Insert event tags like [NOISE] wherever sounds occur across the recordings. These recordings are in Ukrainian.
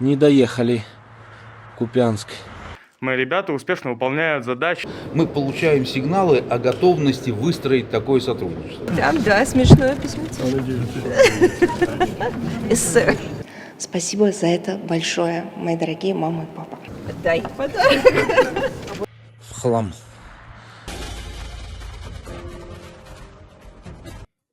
Не доехали. Купянск. Мои ребята успешно выполняют задачи. мы получаем сигналы о готовности выстроить такое сотрудничество. Да, да, смешное письмо. Спасибо за это большое, мои дорогие мама и папа. Дай подарок. В хлам.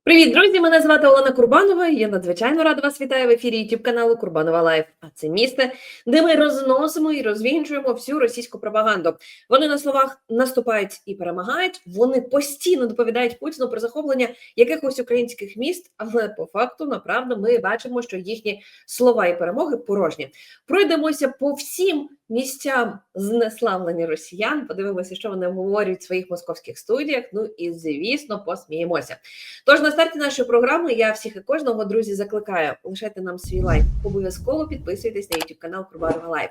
Привіт, друзі! Мене звати Олена Курбанова. Я надзвичайно рада вас вітаю в ефірі youtube каналу Курбанова Лайф. А це місце, де ми розносимо і розвінчуємо всю російську пропаганду. Вони на словах наступають і перемагають. Вони постійно доповідають Путіну про захоплення якихось українських міст, але по факту, направду, ми бачимо, що їхні слова і перемоги порожні. Пройдемося по всім місцям знеславлення росіян. Подивимося, що вони говорять в своїх московських студіях. Ну і звісно, посміємося. Тож на старті нашої програми я всіх і кожного друзі закликаю лишайте нам свій лайк. Обов'язково підписуйтесь на YouTube канал Курбанова Лайф.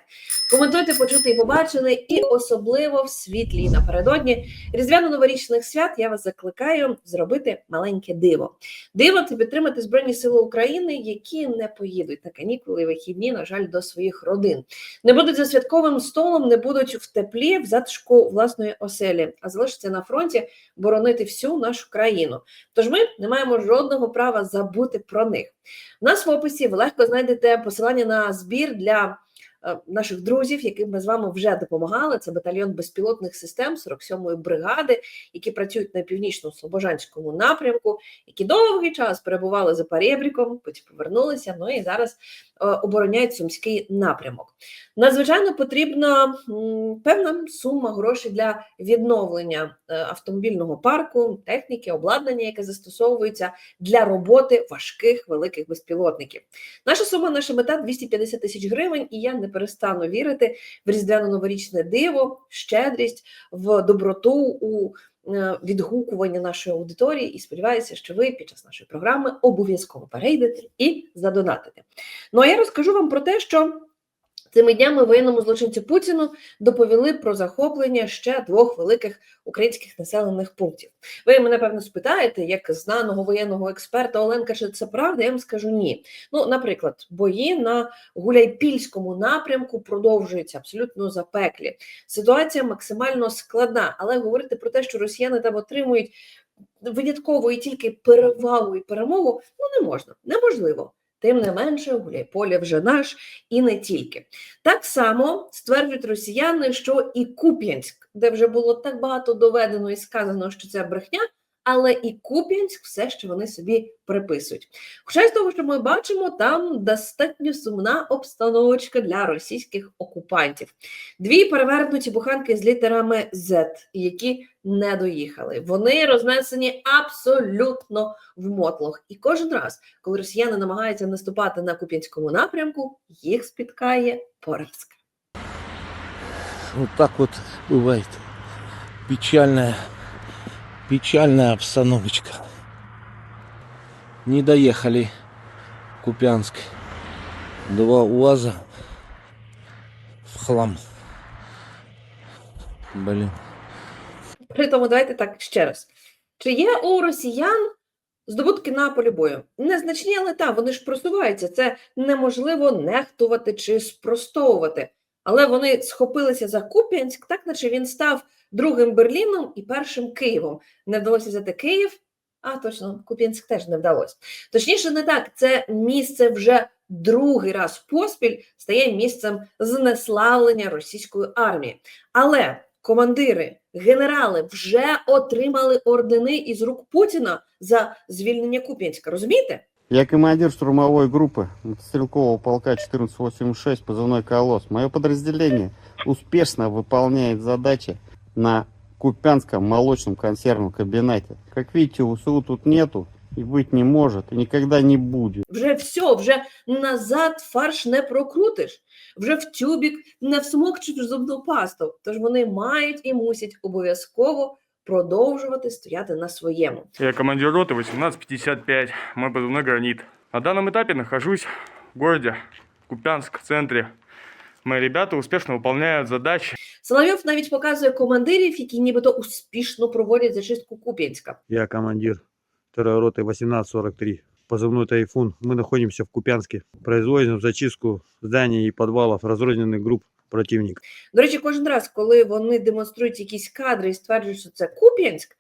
Коментуйте, почути і побачене, і особливо в світлі напередодні різдвяно-новорічних свят. Я вас закликаю зробити маленьке диво. Диво це підтримати Збройні Сили України, які не поїдуть на канікули вихідні, на жаль, до своїх родин. Не будуть за святковим столом, не будуть в теплі, в затишку власної оселі, а залишаться на фронті боронити всю нашу країну. Тож ми не маємо жодного права забути про них. У нас в описі ви легко знайдете посилання на збір для наших друзів, яким ми з вами вже допомагали. Це батальйон безпілотних систем 47-ї бригади, які працюють на північно-слобожанському напрямку, які довгий час перебували за Перебріком, потім повернулися. Ну і зараз е, обороняють сумський напрямок. Надзвичайно потрібна певна сума грошей для відновлення е, автомобільного парку, техніки, обладнання, яке застосовується для роботи важких великих безпілотників. Наша сума, наша мета 250 тисяч гривень, і я не перестану вірити в різдвяно-новорічне диво, щедрість, в доброту у е, відгукування нашої аудиторії. І сподіваюся, що ви під час нашої програми обов'язково перейдете і задонатите. Ну а я розкажу вам про те, що. Цими днями воєнному злочинцю Путіну доповіли про захоплення ще двох великих українських населених пунктів. Ви мене певно спитаєте, як знаного воєнного експерта Оленка, чи це правда? Я вам скажу ні. Ну, наприклад, бої на Гуляйпільському напрямку продовжуються абсолютно запеклі. Ситуація максимально складна, але говорити про те, що росіяни там отримують винятково і тільки перевагу і перемогу, ну не можна, неможливо. Тим не менше, Гуляйполе вже наш і не тільки. Так само стверджують росіяни, що і Куп'янськ, де вже було так багато доведено і сказано, що це брехня, але і Куп'янськ все ще вони собі приписують. Хоча з того, що ми бачимо, там достатньо сумна обстановочка для російських окупантів. Дві перевернуті буханки з літерами Z, які не доїхали. Вони рознесені абсолютно в мотлох. І кожен раз, коли росіяни намагаються наступати на Куп'янському напрямку, їх спіткає поразка. Вот так вот бывает. Печальная обстановочка. Не доехали. Купянск. Два УАЗа в хлам. Блин. При тому давайте так ще раз. Чи є у росіян здобутки на полі бою? Незначні, але так, вони ж просуваються. Це неможливо нехтувати чи спростовувати. Але вони схопилися за Куп'янськ, так наче він став другим Берліном і першим Києвом. Не вдалося взяти Київ, а точно Куп'янськ теж не вдалося. Точніше, не так. Це місце вже другий раз поспіль стає місцем знеславлення російської армії. Але командири, генерали вже отримали ордени із рук Путіна за звільнення Куп'янська. Розумієте? Я командир штурмовой группы стрелкового полка 1486, позывной «Колосс». Мое подразделение успешно выполняет задачи на Купянском молочном консервном комбинате. Как видите, УСУ тут нету и быть не может, и никогда не будет. Вже все, вже назад фарш не прокрутиш, вже в тюбік не всмокчеш зубну пасту. Тож вони мають і мусять обов'язково продовжувати стояти на своєму. Я командир роты 1855, мой позывной «Гранит». На данном этапе нахожусь в городе Купянск, в центре. Мои ребята успешно выполняют задачи. Соловйов навіть показує командирів, які нібито успішно проводять зачистку Куп'янська. Я командир второй роты 1843. позывной «Тайфун». Мы находимся в Купянске. Производим зачистку зданий и подвалов разрозненных групп противника. До речі, кожен раз, коли вони демонструють якісь кадри і стверджують, що це Куп'янськ,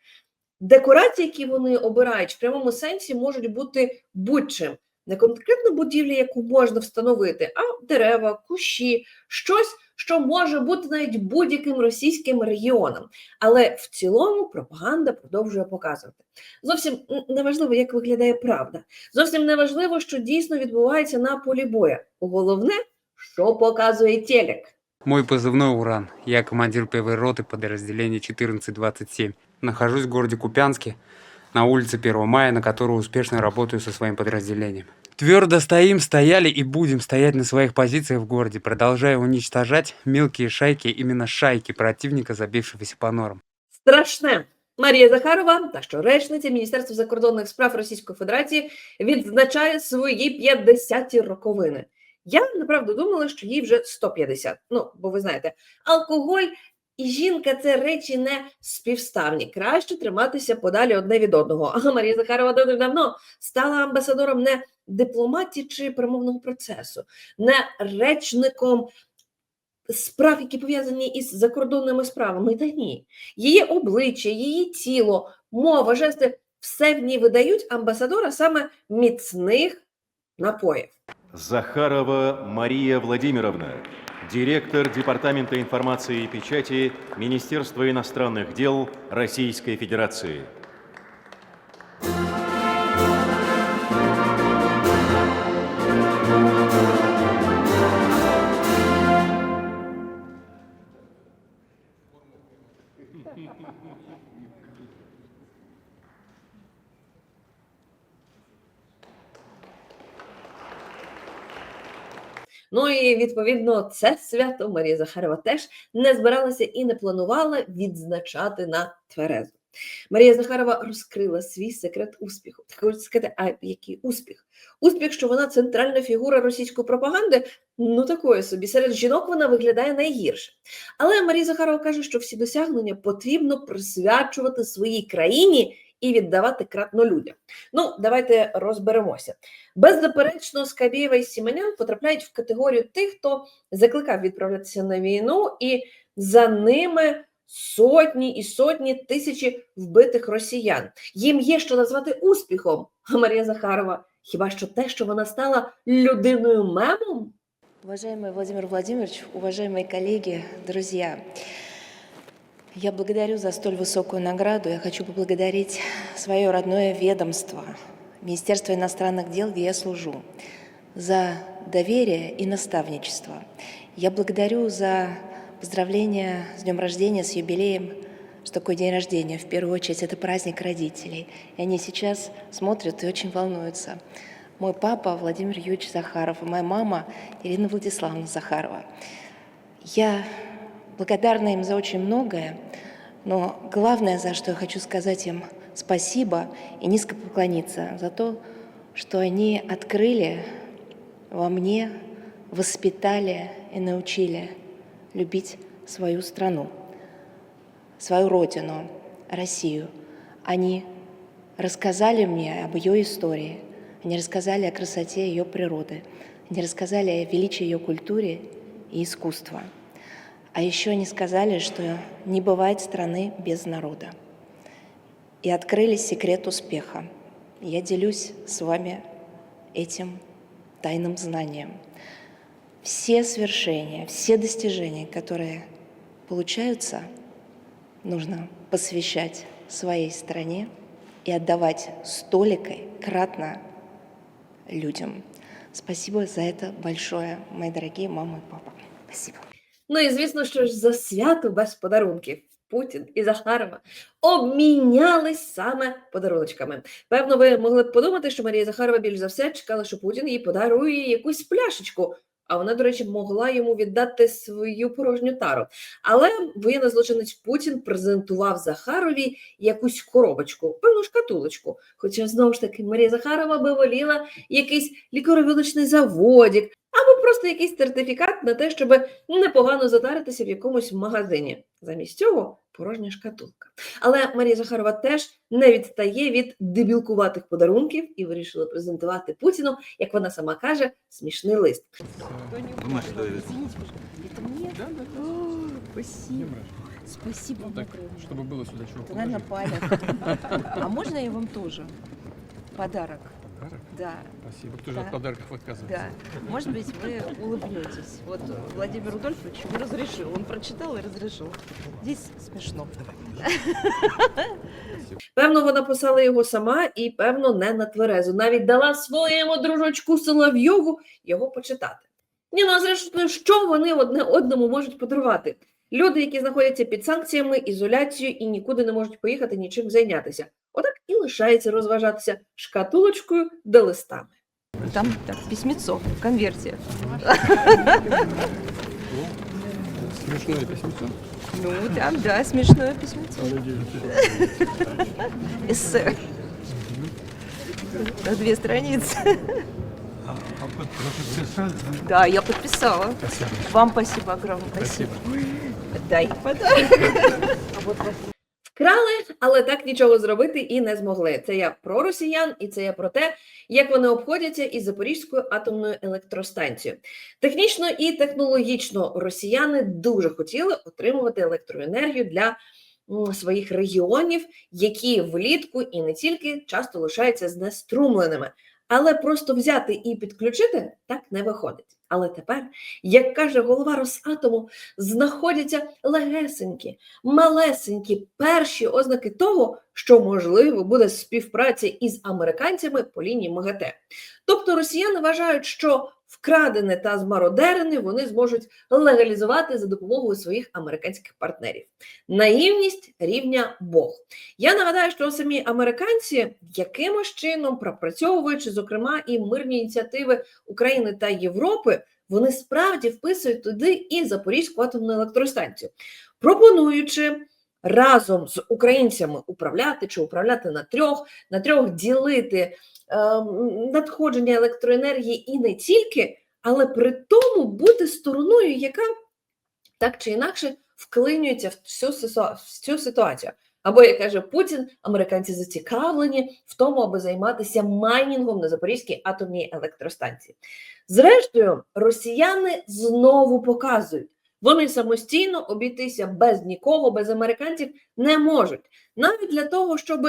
декорації, які вони обирають, в прямому сенсі можуть бути будь-чим. Не конкретно будівля, яку можна встановити, а дерева, кущі, щось, що може бути навіть будь-яким російським регіоном. Але в цілому пропаганда продовжує показувати. Зовсім неважливо, як виглядає правда. Зовсім неважливо, що дійсно відбувається на полі бою. Головне, що показує телек. Мой позывной «Уран». Я командир первой роты подразделения 1427. Нахожусь в городе Купянске, на улице 1 мая, на которой успешно работаю со своим подразделением. Твердо стоим, стояли и будем стоять на своих позициях в городе, продолжая уничтожать мелкие шайки, именно шайки противника, забившегося по норам. Страшне. Марія Захарова, та що речниця Міністерства закордонних справ Російської Федерації, відзначає свої 50-ті роковини. Я направду думала, що їй вже 150. Ну, бо ви знаєте, алкоголь і жінка це речі не співставні. Краще триматися подалі одне від одного. А Марія Захарова давно стала амбасадором не дипломатії чи перемовного процесу, не речником справ, які пов'язані із закордонними справами. Та ні. Її обличчя, її тіло, мова, жести все в ній видають амбасадора саме міцних напоїв. Захарова Мария Владимировна, директор Департамента информации и печати Министерства иностранных дел Российской Федерации. І відповідно це свято Марія Захарова теж не збиралася і не планувала відзначати на тверезу. Марія Захарова розкрила свій секрет успіху. Так хочеться сказати, а який успіх? Успіх, що вона центральна фігура російської пропаганди, ну такої собі. Серед жінок вона виглядає найгірше. Але Марія Захарова каже, що всі досягнення потрібно присвячувати своїй країні і віддавати кратно людям. Ну, давайте розберемося. Беззаперечно, Скабєєва і Сіменян потрапляють в категорію тих, хто закликав відправлятися на війну, і за ними сотні і сотні тисячі вбитих росіян. Їм є що назвати успіхом. Марія Захарова, хіба що те, що вона стала людиною мемом? Уважаемый Владимир Владимирович, уважаемые коллеги, друзья, я благодарю за столь высокую награду. Я хочу поблагодарить свое родное ведомство, Министерство иностранных дел, где я служу, за доверие и наставничество. Я благодарю за поздравления с днем рождения, с юбилеем. Что такое день рождения? В первую очередь это праздник родителей. И они сейчас смотрят и очень волнуются. Мой папа Владимир Юрьевич Захаров и моя мама Ирина Владиславовна Захарова. Я благодарна им за очень многое, но главное, за что я хочу сказать им спасибо и низко поклониться за то, что они открыли во мне, воспитали и научили любить свою страну, свою родину, Россию. Они рассказали мне об ее истории, они рассказали о красоте ее природы, они рассказали о величии ее культуре и искусства. А еще они сказали, что не бывает страны без народа. И открыли секрет успеха. Я делюсь с вами этим тайным знанием. Все свершения, все достижения, которые получаются, нужно посвящать своей стране и отдавать столикой кратно людям. Спасибо за это большое, мои дорогие мама и папа. Спасибо. Ну і звісно, що ж за свято без подарунків. Путін і Захарова обмінялись саме подаруночками. Певно, ви могли б подумати, що Марія Захарова більш за все чекала, що Путін їй подарує якусь пляшечку. А вона, до речі, могла йому віддати свою порожню тару. Але воєнний злочинець Путін презентував Захарові якусь коробочку, певну шкатулочку. Хоча знову ж таки Марія Захарова би воліла якийсь лікаровилочний заводик або просто якийсь сертифікат на те, щоб непогано затаритися в якомусь магазині. Замість цього порожня шкатулка. Але Марія Захарова теж не відстає від дебілкуватих подарунків і вирішила презентувати Путіну, як вона сама каже, смішний лист. Это мне? О, Спасибо. Спасибо вам огромное. Чтобы было сюда чего Это, наверное, память. [LAUGHS] А можно я вам тоже подарок? Подарок? Да, Спасибо. Кто же Да. от подарков отказывается? да. Может быть, вы улыбнетесь. Вот Владимир Рудольфович ему разрешил. Он прочитал и разрешил. Здесь смешно. Певно, вона писала його сама і, певно, не на тверезу. Навіть дала своєму дружочку Соловйову його почитати. Ні, ну а зрештою, що вони одне одному можуть подарувати? Люди, які знаходяться під санкціями, ізоляцією і нікуди не можуть поїхати нічим зайнятися. Отак і лишається розважатися шкатулочкою да листами. Там так, письмецо в конверте. Смешное письмецо. Ну, там, да, смешное письмецо. Эссе. На две страницы. Да, я подписала. Вам спасибо огромное. Спасибо. Дай подарок. Вкрали, але так нічого зробити і не змогли. Це я про росіян, і це я про те, як вони обходяться із Запорізькою атомною електростанцією. Технічно і технологічно росіяни дуже хотіли отримувати електроенергію для своїх регіонів, які влітку і не тільки часто лишаються знеструмленими. Але просто взяти і підключити так не виходить. Але тепер, як каже голова Росатому, знаходяться легесенькі, малесенькі перші ознаки того, що можливо буде співпраця із американцями по лінії МГТ. Тобто росіяни вважають, що вкрадене та змародерене вони зможуть легалізувати за допомогою своїх американських партнерів. Наївність рівня Бог. Я нагадаю, що самі американці якимось чином пропрацьовуючи, зокрема, і мирні ініціативи України та Європи, вони справді вписують туди і Запорізьку атомну електростанцію, пропонуючи разом з українцями управляти чи управляти на трьох, на трьох ділити надходження електроенергії і не тільки, але при тому бути стороною, яка так чи інакше вклинюється в цю, в цю ситуацію. Або, як каже Путін, американці зацікавлені в тому, аби займатися майнінгом на Запорізькій атомній електростанції. Зрештою, росіяни знову показують, вони самостійно обійтися без нікого, без американців не можуть. Навіть для того, щоб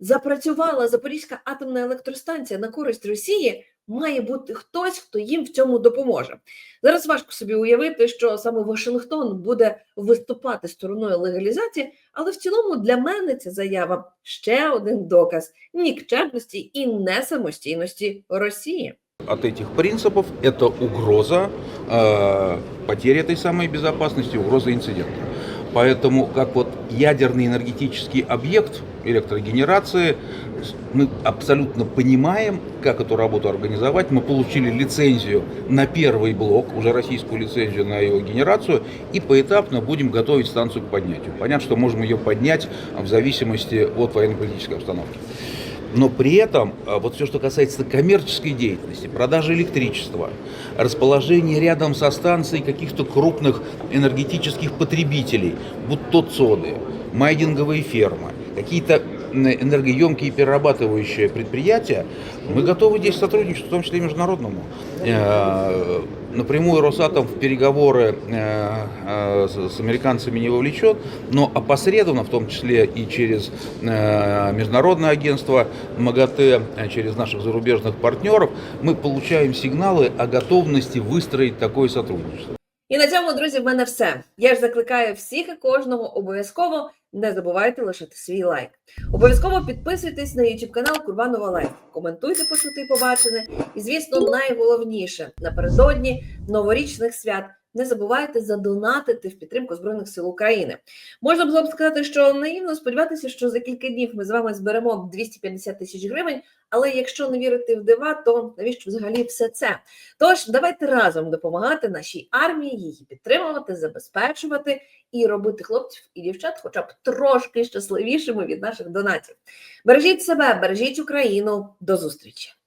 запрацювала Запорізька атомна електростанція на користь Росії, має бути хтось, хто їм в цьому допоможе. Зараз важко собі уявити, що саме Вашингтон буде виступати стороною легалізації, але в цілому для мене ця заява ще один доказ нікчемності і несамостійності Росії. От этих принципов это угроза э, потери этой самой безопасности, угроза инцидента. Поэтому как вот ядерный энергетический объект электрогенерации, мы абсолютно понимаем, как эту работу организовать. Мы получили лицензию на первый блок, уже российскую лицензию на его генерацию, и поэтапно будем готовить станцию к поднятию. Понятно, что можем ее поднять в зависимости от военно-политической обстановки. Но при этом а, вот все, что касается коммерческой деятельности, продажи электричества, расположение рядом со станцией каких-то крупных энергетических потребителей, будь то ЦОДы, майдинговые фермы, какие-то м, энергоемкие перерабатывающие предприятия, мы готовы здесь сотрудничать, в том числе и международному. Э, Напрямую Росатом в переговоры э, э, с с американцами не вовлечен, но опосредованно, в том числе и через э, международное агентство МАГАТЭ, э, через наших зарубежных партнеров, мы получаем сигналы о готовности выстроить такое сотрудничество. І на цьому, друзі, в мене все. Я ж закликаю всіх і кожного обов'язково не забувайте лишити свій лайк. Обов'язково підписуйтесь на YouTube канал Курбанова Лайф. Коментуйте, почути побачене. І, звісно, найголовніше напередодні новорічних свят. Не забувайте задонатити в підтримку Збройних сил України. Можна було б сказати, що наївно сподіватися, що за кілька днів ми з вами зберемо 250 тисяч гривень. Але якщо не вірити в дива, то навіщо взагалі все це? Тож давайте разом допомагати нашій армії, її підтримувати, забезпечувати і робити хлопців і дівчат, хоча б трошки щасливішими від наших донатів. Бережіть себе, бережіть Україну. До зустрічі!